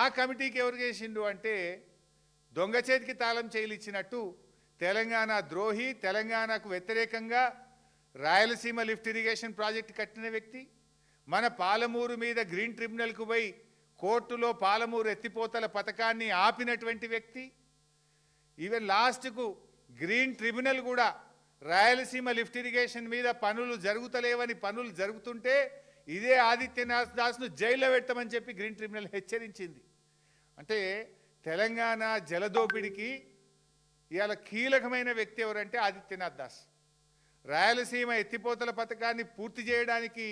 ఆ కమిటీకి ఎవరు చేసిండు అంటే దొంగ చేతికి తాళం చేయలిచ్చినట్టు తెలంగాణ ద్రోహి తెలంగాణకు వ్యతిరేకంగా రాయలసీమ లిఫ్ట్ ఇరిగేషన్ ప్రాజెక్ట్ కట్టిన వ్యక్తి. మన పాలమూరు మీద గ్రీన్ ట్రిబ్యునల్కు పోయి కోర్టులో పాలమూరు ఎత్తిపోతల పథకాన్ని ఆపినటువంటి వ్యక్తి. ఈవెన్ లాస్ట్కు గ్రీన్ ట్రిబ్యునల్ కూడా రాయలసీమ లిఫ్ట్ ఇరిగేషన్ మీద పనులు జరుగుతలేవని పనులు జరుగుతుంటే ఇదే ఆదిత్యనాథ్ దాస్ను జైల్లో పెట్టమని చెప్పి గ్రీన్ ట్రిబ్యునల్ హెచ్చరించింది. అంటే తెలంగాణ జలదోపిడికి ఇవాళ కీలకమైన వ్యక్తి ఎవరంటే ఆదిత్యనాథ్ దాస్ రాయలసీమ ఎత్తిపోతల పథకాన్ని పూర్తి చేయడానికి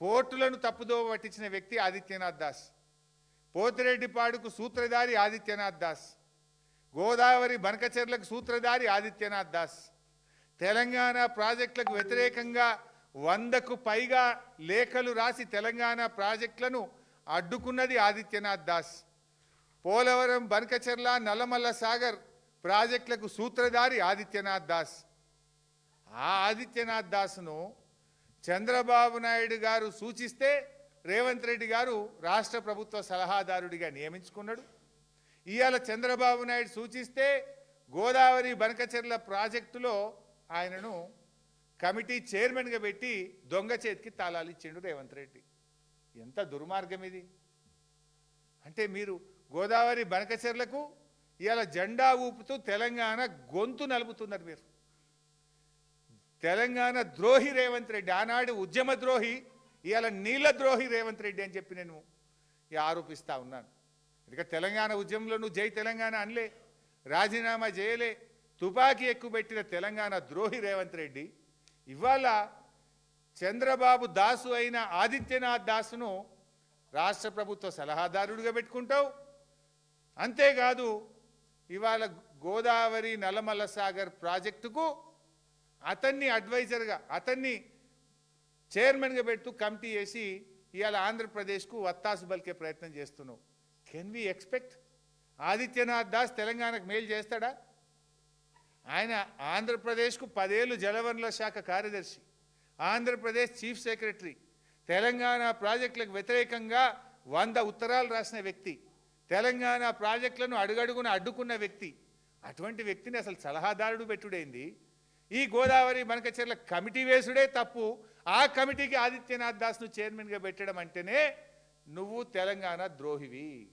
కోర్టులను తప్పుదోవ పట్టించిన వ్యక్తి ఆదిత్యనాథ్ దాస్ పోతిరెడ్డిపాడుకు సూత్రధారి ఆదిత్యనాథ్ దాస్ గోదావరి బనకచెర్లకు సూత్రధారి ఆదిత్యనాథ్ దాస్ తెలంగాణ ప్రాజెక్టులకు వ్యతిరేకంగా వందకు పైగా లేఖలు రాసి తెలంగాణ ప్రాజెక్టులను అడ్డుకున్నది ఆదిత్యనాథ్ దాస్. పోలవరం బనకచెర్ల నల్లమల్ల సాగర్ ప్రాజెక్టులకు సూత్రధారి ఆదిత్యనాథ్ దాస్. ఆ ఆదిత్యనాథ్ దాస్ను చంద్రబాబు నాయుడు గారు సూచిస్తే రేవంత్ రెడ్డి గారు రాష్ట్ర ప్రభుత్వ సలహాదారుడిగా నియమించుకున్నాడు. ఇవాళ చంద్రబాబు నాయుడు సూచిస్తే గోదావరి బనకచెర్ల ప్రాజెక్టులో ఆయనను కమిటీ చైర్మన్గా పెట్టి దొంగ చేతికి తాళాలు ఇచ్చిండు రేవంత్ రెడ్డి. ఎంత దుర్మార్గం ఇది. అంటే మీరు గోదావరి బనకచెర్లకు ఇలా జెండా ఊపుతూ తెలంగాణ గొంతు నలుపుతున్నారు మీరు. తెలంగాణ ద్రోహి రేవంత్ రెడ్డి ఆనాడు ఉద్యమ ద్రోహి ఇవాళ నీళ్ళ ద్రోహి రేవంత్ రెడ్డి అని చెప్పి నేను ఆరోపిస్తా ఉన్నాను. ఇక తెలంగాణ ఉద్యమంలో నువ్వు జై తెలంగాణ అనలే రాజీనామా చేయలే తుపాకీ ఎక్కుపెట్టిన తెలంగాణ ద్రోహి రేవంత్ రెడ్డి ఇవాళ చంద్రబాబు దాసు అయిన ఆదిత్యనాథ్ దాసును రాష్ట్ర ప్రభుత్వ సలహాదారుడిగా పెట్టుకుంటావు. అంతేకాదు ఇవాళ గోదావరి నల్లమల్ల సాగర్ ప్రాజెక్టుకు అతన్ని అడ్వైజర్గా అతన్ని చైర్మన్గా పెడుతూ కమిటీ చేసి ఇవాళ ఆంధ్రప్రదేశ్కు వత్తాసు బలికే ప్రయత్నం చేస్తున్నావు. Can we expect? Adityanath Das తెలంగాణకు మేలు చేస్తాడా? ఆయన ఆంధ్రప్రదేశ్కు పదేళ్ళు జలవనరుల శాఖ కార్యదర్శి ఆంధ్రప్రదేశ్ చీఫ్ సెక్రటరీ తెలంగాణ ప్రాజెక్టులకు వ్యతిరేకంగా వంద ఉత్తరాలు రాసిన వ్యక్తి తెలంగాణ ప్రాజెక్టులను అడుగడుగున అడ్డుకున్న వ్యక్తి. అటువంటి వ్యక్తిని అసలు సలహాదారుడు పెట్టుడైంది? ఈ గోదావరి మనకచర్ల కమిటీ వేసుడే తప్పు. ఆ కమిటీకి ఆదిత్యనాథ్ దాస్ను చైర్మన్గా పెట్టడం అంటేనే నువ్వు తెలంగాణ ద్రోహివి.